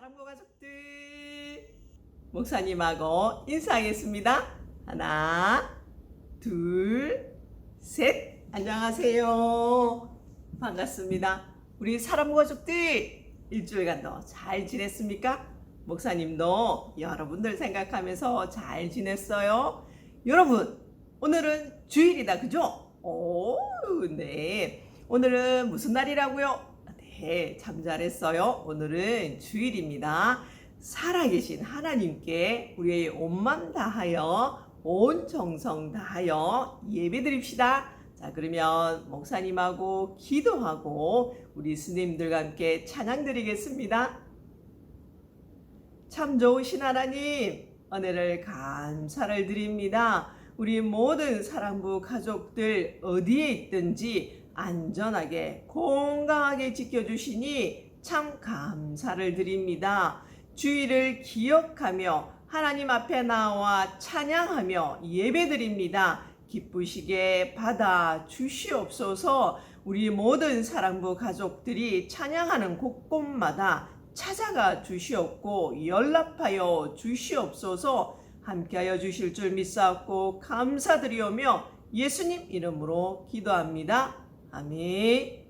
사랑과 가족들 목사님하고 인사하겠습니다. 하나, 둘, 셋. 안녕하세요. 반갑습니다. 우리 사랑과 가족들 일주일간도 잘 지냈습니까? 목사님도 여러분들 생각하면서 잘 지냈어요. 여러분, 오늘은 주일이다, 그죠? 오, 네. 오늘은 무슨 날이라고요? 네, 참 잘했어요. 오늘은 주일입니다. 살아계신 하나님께 우리의 온맘 다하여 온 정성 다하여 예배드립시다. 자, 그러면 목사님하고 기도하고 우리 스님들과 함께 찬양 드리겠습니다. 참 좋으신 하나님, 은혜를 감사를 드립니다. 우리 모든 사랑부 가족들 어디에 있든지 안전하게 건강하게 지켜주시니 참 감사를 드립니다. 주의를 기억하며 하나님 앞에 나와 찬양하며 예배드립니다. 기쁘시게 받아 주시옵소서 우리 모든 사랑부 가족들이 찬양하는 곳곳마다 찾아가 주시옵고 연락하여 주시옵소서 함께하여 주실 줄 믿사옵고 감사드리오며 예수님 이름으로 기도합니다. 아멘.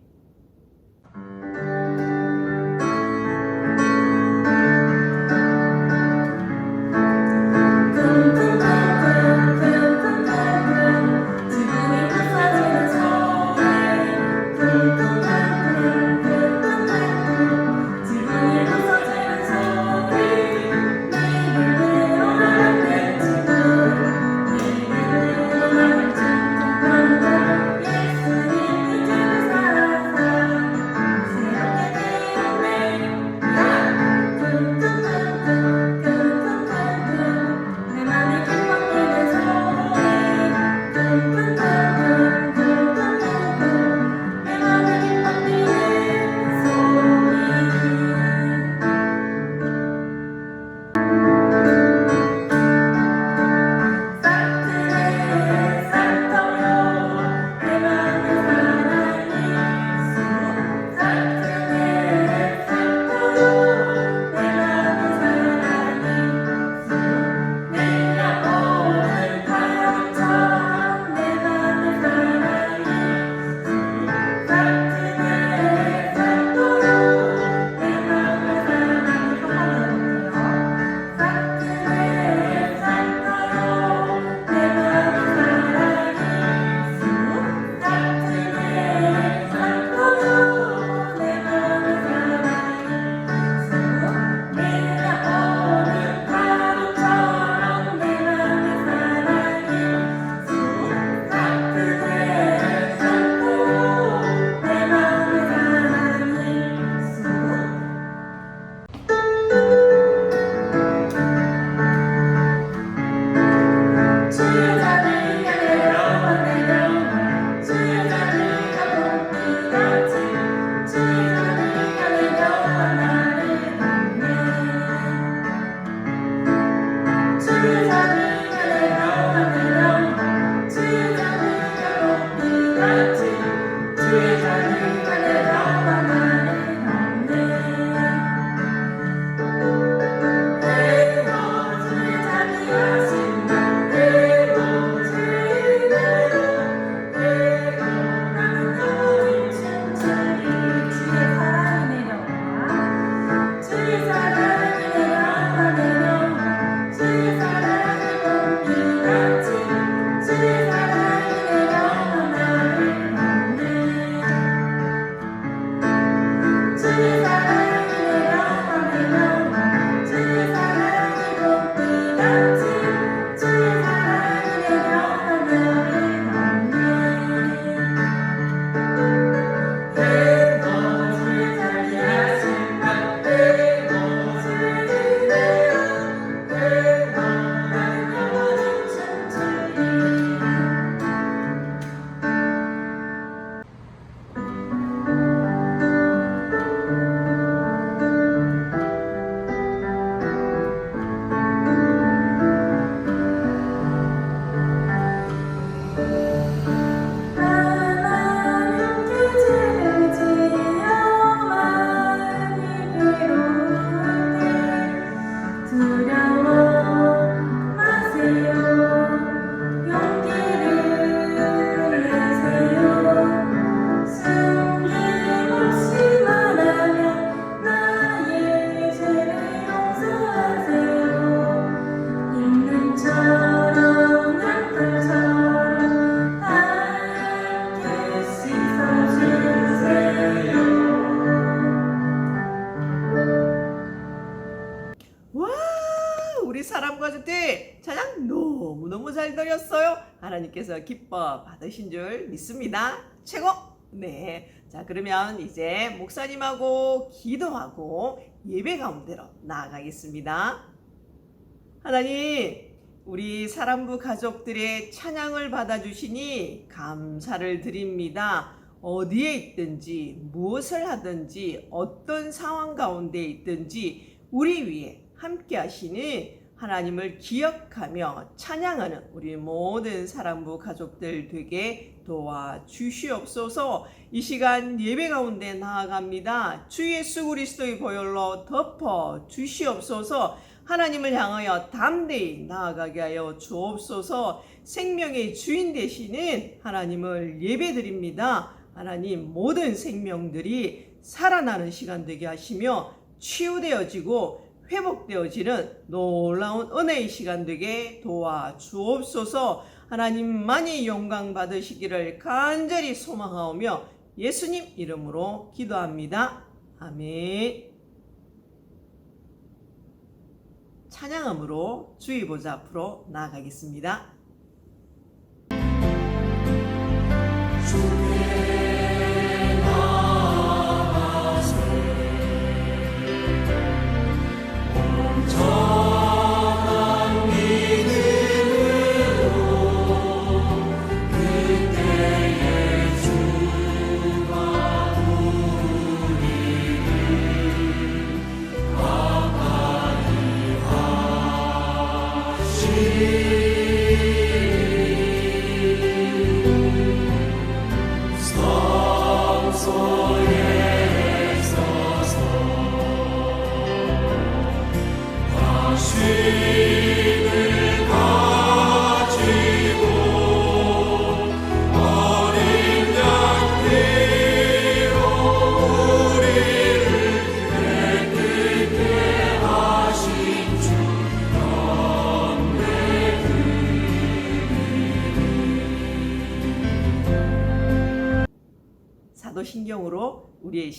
너무 잘 드렸어요. 하나님께서 기뻐 받으신 줄 믿습니다. 최고! 네. 자, 그러면 이제 목사님하고 기도하고 예배 가운데로 나아가겠습니다. 하나님, 우리 사랑부 가족들의 찬양을 받아주시니 감사를 드립니다. 어디에 있든지, 무엇을 하든지, 어떤 상황 가운데 있든지, 우리 위에 함께 하시는 하나님을 기억하며 찬양하는 우리 모든 사랑부 가족들 되게 도와주시옵소서 이 시간 예배 가운데 나아갑니다. 주 예수 그리스도의 보혈로 덮어 주시옵소서 하나님을 향하여 담대히 나아가게 하여 주옵소서 생명의 주인 되시는 하나님을 예배 드립니다. 하나님 모든 생명들이 살아나는 시간 되게 하시며 치유되어지고 회복되어지는 놀라운 은혜의 시간 되게 도와주옵소서 하나님만이 영광 받으시기를 간절히 소망하오며 예수님 이름으로 기도합니다. 아멘. 찬양함으로 주의 보좌 앞으로 나아가겠습니다.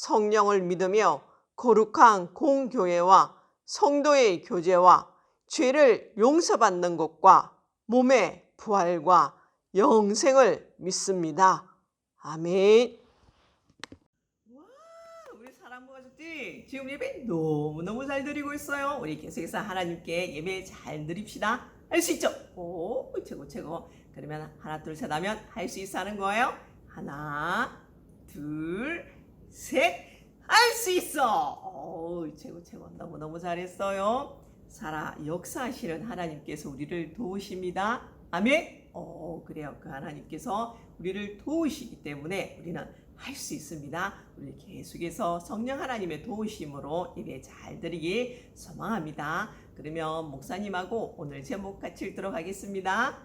성령을 믿으며 거룩한 공교회와 성도의 교제와 죄를 용서받는 것과 몸의 부활과 영생을 믿습니다. 아멘. 와, 우리 사랑부 가족들 지금 예배 너무 너무 잘 드리고 있어요. 우리 계속해서 하나님께 예배 잘 드립시다. 할 수 있죠? 오, 최고 최고. 그러면 하나 둘 셋 하면 할 수 있어 하는 거예요. 하나, 둘, 셋. 할 수 있어. 오, 최고 최고. 너무 너무 잘했어요. 살아 역사하시는 하나님께서 우리를 도우십니다. 아멘. 오, 그래요. 그 하나님께서 우리를 도우시기 때문에 우리는 할 수 있습니다. 우리 계속해서 성령 하나님의 도우심으로 예배 잘 드리기 소망합니다. 그러면 목사님하고 오늘 제목 같이 읽도록 하겠습니다.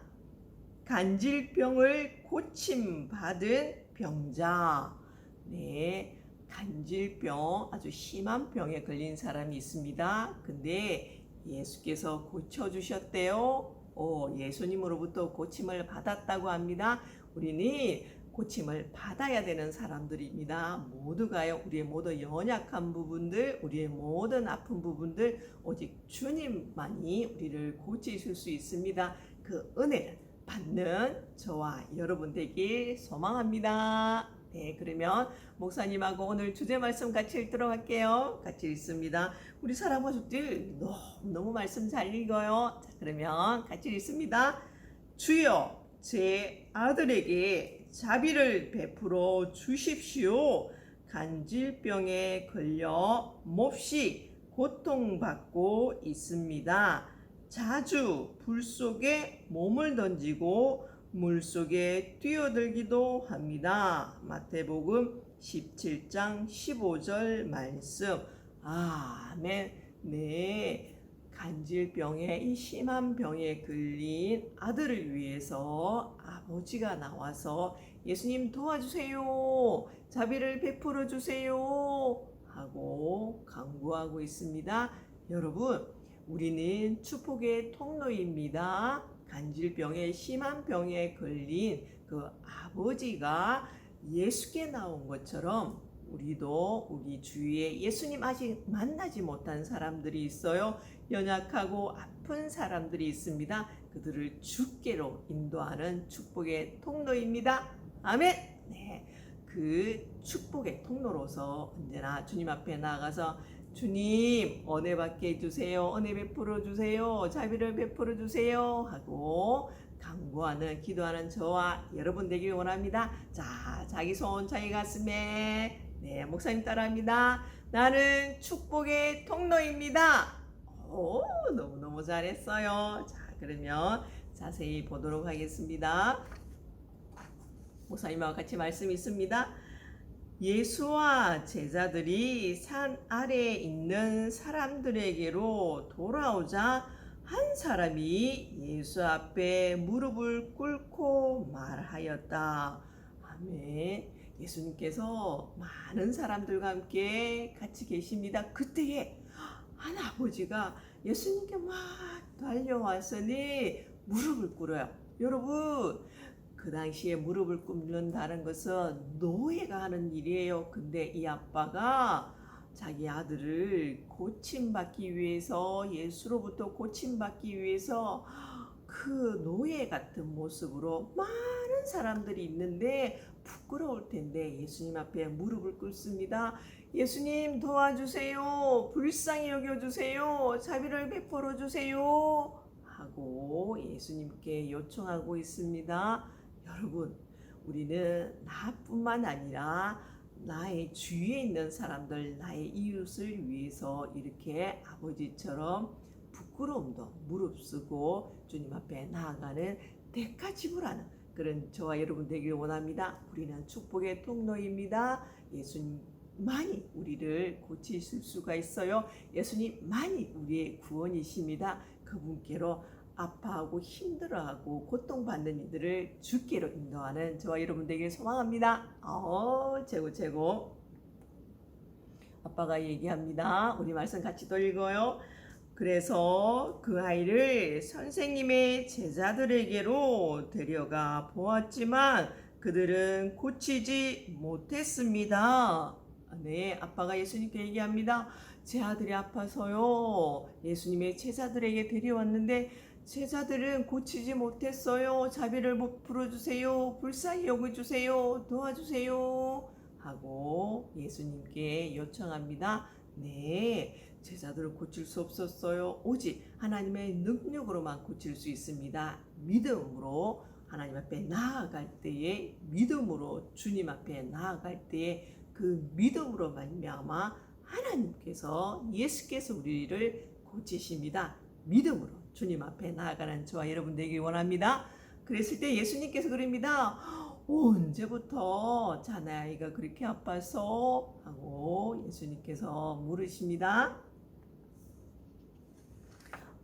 간질병을 고침 받은 병자. 네. 간질병 아주 심한 병에 걸린 사람이 있습니다. 근데 예수께서 고쳐 주셨대요. 오, 예수님으로부터 고침을 받았다고 합니다. 우리는 고침을 받아야 되는 사람들입니다. 모두가요, 우리의 모든 연약한 부분들, 우리의 모든 아픈 부분들, 오직 주님만이 우리를 고치실 수 있습니다. 그 은혜를 받는 저와 여러분 되길 소망합니다. 네, 그러면 목사님하고 오늘 주제 말씀 같이 읽도록 할게요. 같이 읽습니다. 우리 사랑 가족들 너무 너무 말씀 잘 읽어요. 자, 그러면 같이 읽습니다. 주여 제 아들에게 자비를 베풀어 주십시오. 간질병에 걸려 몹시 고통받고 있습니다. 자주 불 속에 몸을 던지고 물 속에 뛰어들기도 합니다. 마태복음 17장 15절 말씀. 아멘. 네. 간질병에 이 심한 병에 걸린 아들을 위해서 아버지가 나와서 예수님 도와주세요. 자비를 베풀어 주세요. 하고 강구하고 있습니다. 여러분, 우리는 축복의 통로입니다. 간질병에 심한 병에 걸린 그 아버지가 예수께 나온 것처럼 우리도 우리 주위에 예수님 아직 만나지 못한 사람들이 있어요. 연약하고 아픈 사람들이 있습니다. 그들을 주께로 인도하는 축복의 통로입니다. 아멘. 네. 그 축복의 통로로서 언제나 주님 앞에 나가서 주님 은혜 받게 해주세요. 은혜 베풀어 주세요. 자비를 베풀어 주세요. 하고 강구하는 기도하는 저와 여러분 되길 원합니다. 자, 자기 손 자기 가슴에 네, 목사님 따라합니다. 나는 축복의 통로입니다. 오, 너무너무 잘했어요. 자, 그러면 자세히 보도록 하겠습니다. 목사님과 같이 말씀 있습니다. 예수와 제자들이 산 아래에 있는 사람들에게로 돌아오자 한 사람이 예수 앞에 무릎을 꿇고 말하였다. 아멘. 예수님께서 많은 사람들과 함께 같이 계십니다. 그때에 한 아버지가 예수님께 막 달려왔으니 무릎을 꿇어요. 여러분, 그 당시에 무릎을 꿇는다는 것은 노예가 하는 일이에요. 근데 이 아빠가 자기 아들을 고침받기 위해서 예수로부터 고침받기 위해서 그 노예 같은 모습으로 많은 사람들이 있는데 부끄러울 텐데 예수님 앞에 무릎을 꿇습니다. 예수님 도와주세요. 불쌍히 여겨주세요. 자비를 베풀어 주세요. 하고 예수님께 요청하고 있습니다. 여러분, 우리는 나뿐만 아니라 나의 주위에 있는 사람들, 나의 이웃을 위해서 이렇게 아버지처럼 부끄러움도 무릅쓰고 주님 앞에 나아가는 대가 지불하는 그런 저와 여러분 되길 원합니다. 우리는 축복의 통로입니다. 예수님만이 우리를 고치실 수가 있어요. 예수님만이 우리의 구원이십니다. 그분께로 아파하고 힘들어하고 고통받는 이들을 주께로 인도하는 저와 여러분 되길 소망합니다. 어, 최고 최고. 아빠가 얘기합니다. 우리 말씀 같이 또 읽어요. 그래서 그 아이를 선생님의 제자들에게로 데려가 보았지만 그들은 고치지 못했습니다. 네, 아빠가 예수님께 얘기합니다. 제 아들이 아파서요. 예수님의 제자들에게 데려왔는데 제자들은 고치지 못했어요. 자비를 풀어 주세요. 불쌍히 여겨 주세요. 도와주세요. 하고 예수님께 요청합니다. 네, 제자들을 고칠 수 없었어요. 오직 하나님의 능력으로만 고칠 수 있습니다. 믿음으로 하나님 앞에 나아갈 때에 믿음으로 주님 앞에 나아갈 때에 그 믿음으로 말미암아 하나님께서 예수께서 우리를 고치십니다. 믿음으로 주님 앞에 나아가는 저와 여러분 되기 원합니다. 그랬을 때 예수님께서 그럽니다. 언제부터 자네 아이가 그렇게 아파서 하고 예수님께서 물으십니다.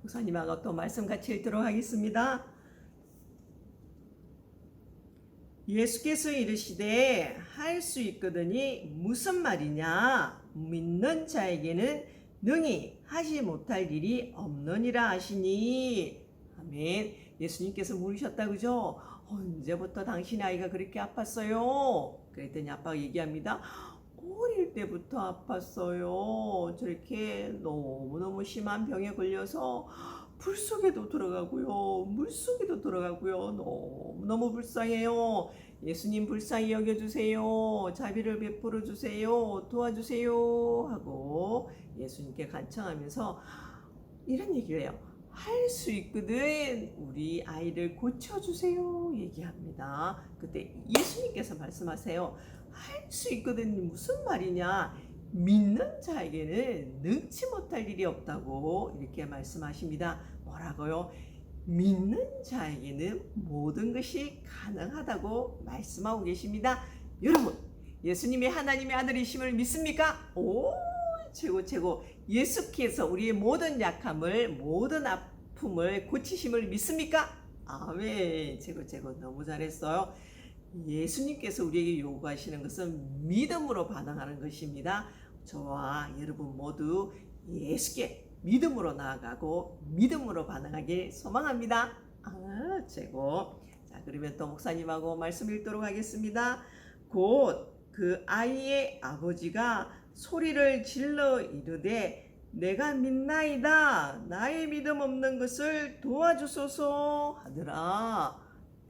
목사님하고 또 말씀 같이 읽도록 하겠습니다. 예수께서 이르시되 할 수 있거든이 무슨 말이냐 믿는 자에게는 능히 하지 못할 일이 없느니라 하시니. 아멘. 예수님께서 물으셨다 그죠? 언제부터 당신 아이가 그렇게 아팠어요? 그랬더니 아빠가 얘기합니다. 어릴 때부터 아팠어요. 저렇게 너무너무 심한 병에 걸려서 불 속에도 들어가고요 물 속에도 들어가고요 너무너무 불쌍해요 예수님 불쌍히 여겨주세요. 자비를 베풀어 주세요. 도와주세요. 하고 예수님께 간청하면서 이런 얘기를 해요. 할 수 있거든. 우리 아이를 고쳐주세요. 얘기합니다. 그때 예수님께서 말씀하세요. 할 수 있거든. 무슨 말이냐? 믿는 자에게는 능치 못할 일이 없다고 이렇게 말씀하십니다. 뭐라고요? 믿는 자에게는 모든 것이 가능하다고 말씀하고 계십니다. 여러분, 예수님이 하나님의 아들이심을 믿습니까? 오, 최고 최고. 예수께서 우리의 모든 약함을 모든 아픔을 고치심을 믿습니까? 아멘. 최고 최고. 너무 잘했어요. 예수님께서 우리에게 요구하시는 것은 믿음으로 반응하는 것입니다. 저와 여러분 모두 예수께 믿음으로 나아가고 믿음으로 반응하길 소망합니다. 아, 최고. 자, 그러면 또 목사님하고 말씀 읽도록 하겠습니다. 곧 그 아이의 아버지가 소리를 질러 이르되 내가 믿나이다 나의 믿음 없는 것을 도와주소서 하더라.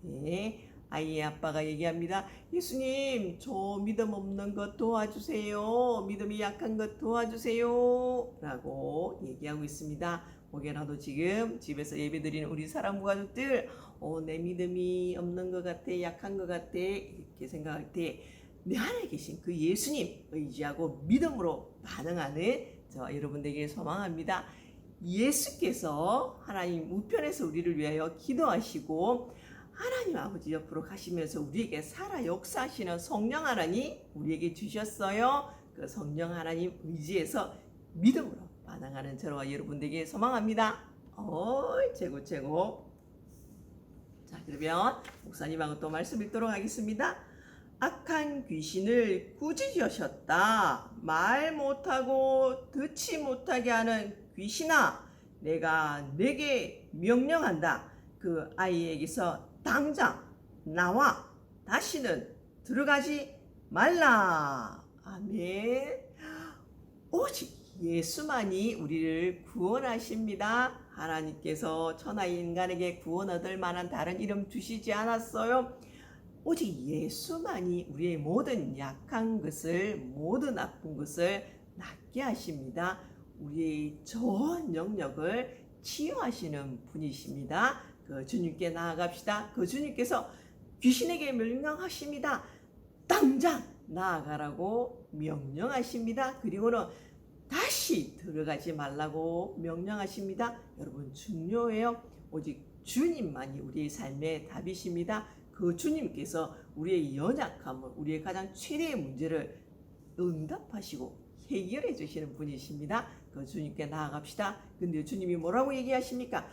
네. 아이의 아빠가 얘기합니다. 예수님, 저 믿음 없는 것 도와주세요. 믿음이 약한 것 도와주세요. 라고 얘기하고 있습니다. 혹여라도 지금 집에서 예배드리는 우리 사랑부 가족들, 어, 내 믿음이 없는 것 같아, 약한 것 같아, 이렇게 생각할 때, 내 안에 계신 그 예수님 의지하고 믿음으로 반응하는 저 여러분들에게 소망합니다. 예수께서 하나님 우편에서 우리를 위하여 기도하시고 하나님 아버지 옆으로 가시면서 우리에게 살아 역사하시는 성령 하나님 우리에게 주셨어요. 그 성령 하나님 의지해서 믿음으로 반응하는 저와 여러분들에게 소망합니다. 어, 최고 최고. 자, 그러면 목사님하고 또 말씀 읽도록 하겠습니다. 악한 귀신을 꾸짖으셨다. 말 못하고 듣지 못하게 하는 귀신아, 내가 내게 명령한다. 그 아이에게서 당장 나와 다시는 들어가지 말라. 아멘. 오직 예수만이 우리를 구원하십니다. 하나님께서 천하 인간에게 구원 얻을 만한 다른 이름 주시지 않았어요. 오직 예수만이 우리의 모든 약한 것을 모든 나쁜 것을 낫게 하십니다. 우리의 전 영역을 치유하시는 분이십니다. 그 주님께 나아갑시다. 그 주님께서 귀신에게 명령하십니다. 당장 나아가라고 명령하십니다. 그리고는 다시 들어가지 말라고 명령하십니다. 여러분 중요해요. 오직 주님만이 우리의 삶의 답이십니다. 그 주님께서 우리의 연약함을 우리의 가장 최대의 문제를 응답하시고 해결해 주시는 분이십니다. 그 주님께 나아갑시다. 근데 주님이 뭐라고 얘기하십니까?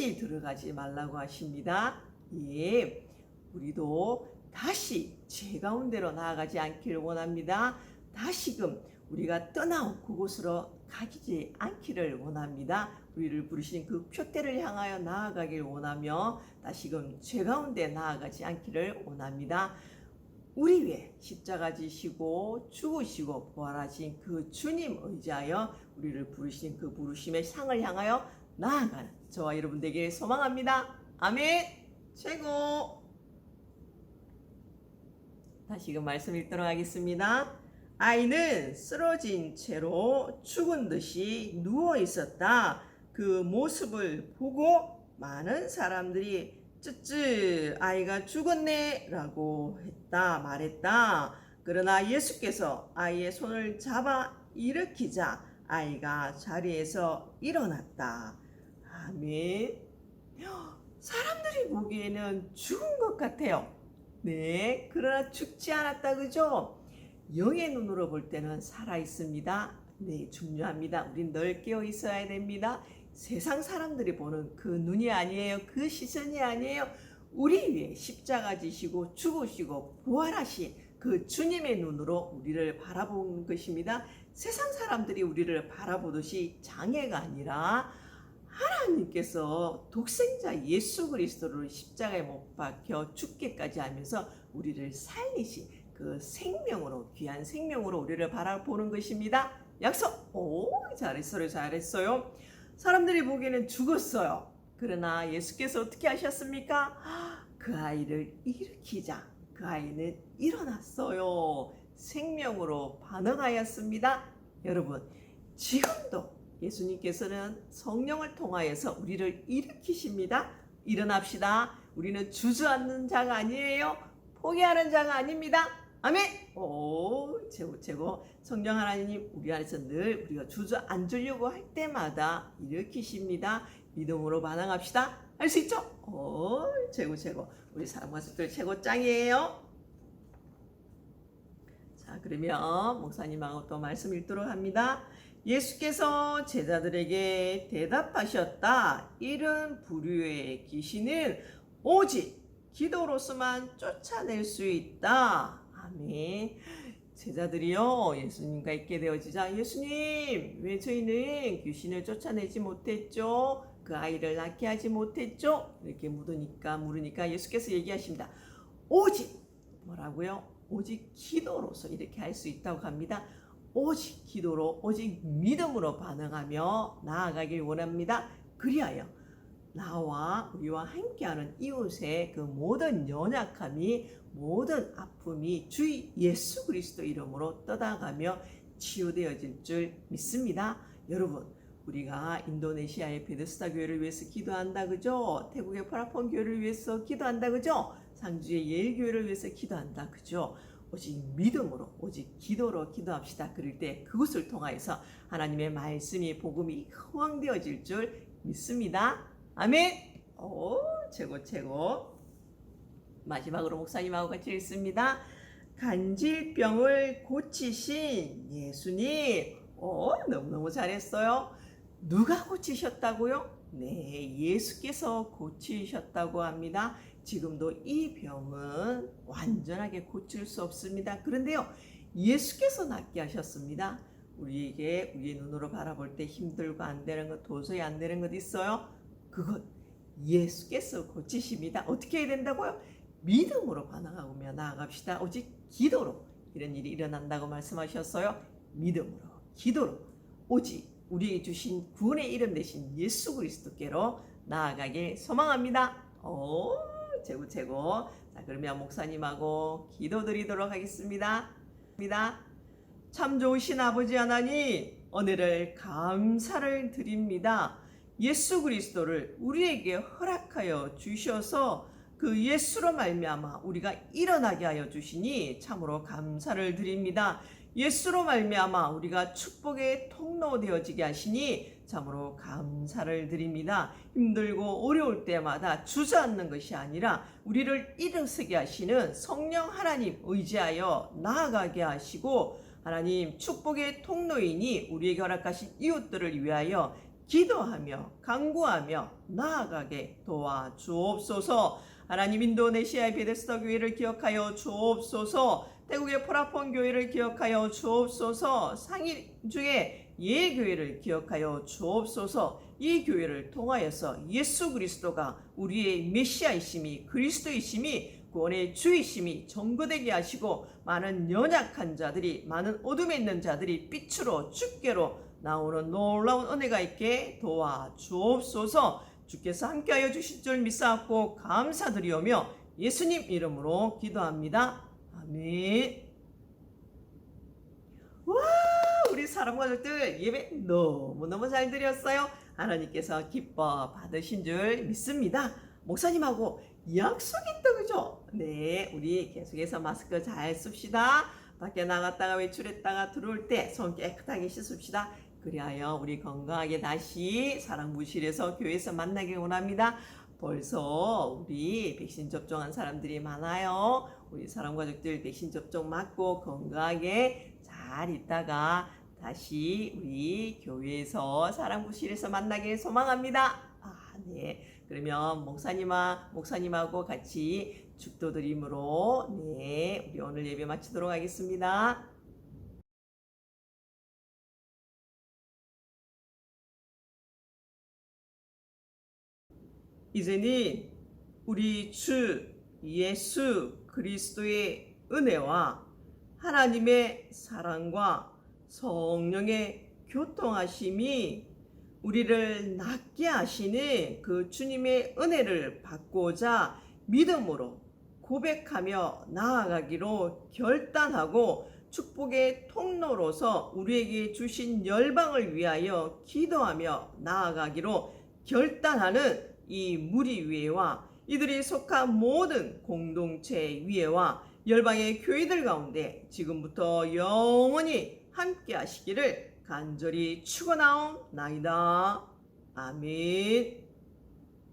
다시 들어가지 말라고 하십니다. 예. 우리도 다시 죄 가운데로 나아가지 않기를 원합니다. 다시금 우리가 떠나온 그곳으로 가지 않기를 원합니다. 우리를 부르신 그 표대를 향하여 나아가길 원하며 다시금 죄 가운데 나아가지 않기를 원합니다. 우리 위해 십자가 지시고 죽으시고 부활하신 그 주님 의지하여 우리를 부르신 그 부르심의 상을 향하여 나아가는 저와 여러분들에게 소망합니다. 아멘. 최고. 다시금 말씀 읽도록 하겠습니다. 아이는 쓰러진 채로 죽은 듯이 누워 있었다. 그 모습을 보고 많은 사람들이 쯔쯔 아이가 죽었네 라고 했다 말했다. 그러나 예수께서 아이의 손을 잡아 일으키자 아이가 자리에서 일어났다. 아멘. 사람들이 보기에는 죽은 것 같아요. 네. 그러나 죽지 않았다. 그죠? 영의 눈으로 볼 때는 살아 있습니다. 네, 중요합니다. 우린 늘 깨어 있어야 됩니다. 세상 사람들이 보는 그 눈이 아니에요. 그 시선이 아니에요. 우리 위해 십자가 지시고 죽으시고 부활하신 그 주님의 눈으로 우리를 바라보는 것입니다. 세상 사람들이 우리를 바라보듯이 장애가 아니라 하나님께서 독생자 예수 그리스도를 십자가에 못 박혀 죽게까지 하면서 우리를 살리신 그 생명으로 귀한 생명으로 우리를 바라보는 것입니다. 약속. 오, 잘했어요. 잘했어요. 사람들이 보기에는 죽었어요. 그러나 예수께서 어떻게 하셨습니까? 그 아이를 일으키자. 그 아이는 일어났어요. 생명으로 반응하였습니다. 여러분, 지금도 예수님께서는 성령을 통하여서 우리를 일으키십니다. 일어납시다. 우리는 주저앉는 자가 아니에요. 포기하는 자가 아닙니다. 아멘. 오, 최고 최고. 성령 하나님 우리 안에서 늘 우리가 주저앉으려고 할 때마다 일으키십니다. 믿음으로 반응합시다. 할 수 있죠? 오, 최고 최고. 우리 사람 가족들 최고 짱이에요. 자, 그러면 목사님하고 또 말씀 읽도록 합니다. 예수께서 제자들에게 대답하셨다. 이런 부류의 귀신은 오직 기도로서만 쫓아낼 수 있다. 아멘. 제자들이요 예수님과 있게 되어지자 예수님 왜 저희는 귀신을 쫓아내지 못했죠? 그 아이를 낳게 하지 못했죠? 이렇게 물으니까 물으니까 예수께서 얘기하십니다. 오직 뭐라고요? 오직 기도로서 이렇게 할 수 있다고 합니다. 오직 기도로 오직 믿음으로 반응하며 나아가길 원합니다. 그리하여 나와 우리와 함께하는 이웃의 그 모든 연약함이 모든 아픔이 주의 예수 그리스도 이름으로 떠나가며 치유되어질 줄 믿습니다. 여러분 우리가 인도네시아의 베데스다 교회를 위해서 기도한다 그죠? 태국의 파라폰 교회를 위해서 기도한다 그죠? 상주의 예일 교회를 위해서 기도한다 그죠? 오직 믿음으로 오직 기도로 기도합시다. 그럴 때 그것을 통하여서 하나님의 말씀이 복음이 흥왕되어질 줄 믿습니다. 아멘. 오 최고 최고. 마지막으로 목사님하고 같이 읽습니다. 간질병을 고치신 예수님. 오 너무너무 잘했어요. 누가 고치셨다고요? 네, 예수께서 고치셨다고 합니다. 지금도 이 병은 완전하게 고칠 수 없습니다. 그런데요, 예수께서 낫게 하셨습니다. 우리에게 우리의 눈으로 바라볼 때 힘들고 안 되는 것, 도저히 안 되는 것 있어요? 그것 예수께서 고치십니다. 어떻게 해야 된다고요? 믿음으로 반응하며 나아갑시다. 오직 기도로 이런 일이 일어난다고 말씀하셨어요. 믿음으로, 기도로, 오직 우리에게 주신 구원의 이름 대신 예수 그리스도께로 나아가길 소망합니다. 오, 최고 최고. 자, 그러면 목사님하고 기도드리도록 하겠습니다. 참 좋으신 아버지 하나님, 오늘을 감사를 드립니다. 예수 그리스도를 우리에게 허락하여 주셔서 그 예수로 말미암아 우리가 일어나게 하여 주시니 참으로 감사를 드립니다. 예수로 말미암아 우리가 축복의 통로 되어지게 하시니 참으로 감사를 드립니다. 힘들고 어려울 때마다 주저앉는 것이 아니라 우리를 일어서게 하시는 성령 하나님 의지하여 나아가게 하시고 하나님 축복의 통로이니 우리에게 허락하신 이웃들을 위하여 기도하며 간구하며 나아가게 도와 주옵소서. 하나님 인도네시아의 베데스다 교회를 기억하여 주옵소서. 태국의 포라폰 교회를 기억하여 주옵소서. 상일주의 예 교회를 기억하여 주옵소서. 이 교회를 통하여서 예수 그리스도가 우리의 메시아이심이 그리스도이심이 구원의 주이심이 정거되게 하시고 많은 연약한 자들이 많은 어둠에 있는 자들이 빛으로 주께로 나오는 놀라운 은혜가 있게 도와 주옵소서 주께서 함께하여 주실 줄 믿사옵고 감사드리오며 예수님 이름으로 기도합니다. 아멘. 와 사람 가족들 예배 너무너무 잘 드렸어요. 하나님께서 기뻐 받으신 줄 믿습니다. 목사님하고 약속이 있다 그죠? 네 우리 계속해서 마스크 잘 씁시다. 밖에 나갔다가 외출했다가 들어올 때 손 깨끗하게 씻읍시다. 그리하여 우리 건강하게 다시 사랑부실에서 교회에서 만나길 원합니다. 벌써 우리 백신 접종한 사람들이 많아요. 우리 사람 가족들 백신 접종 맞고 건강하게 잘 있다가 다시 우리 교회에서 사랑부실에서 만나길 소망합니다. 아, 네. 그러면 목사님아, 목사님하고 같이 축도 드림으로 네, 우리 오늘 예배 마치도록 하겠습니다. 이제는 우리 주 예수 그리스도의 은혜와 하나님의 사랑과 성령의 교통하심이 우리를 낫게 하시는 그 주님의 은혜를 받고자 믿음으로 고백하며 나아가기로 결단하고 축복의 통로로서 우리에게 주신 열방을 위하여 기도하며 나아가기로 결단하는 이 무리 위에와 이들이 속한 모든 공동체 위에와 열방의 교회들 가운데 지금부터 영원히 함께 하시기를 간절히 축원하옵나이다. 아멘.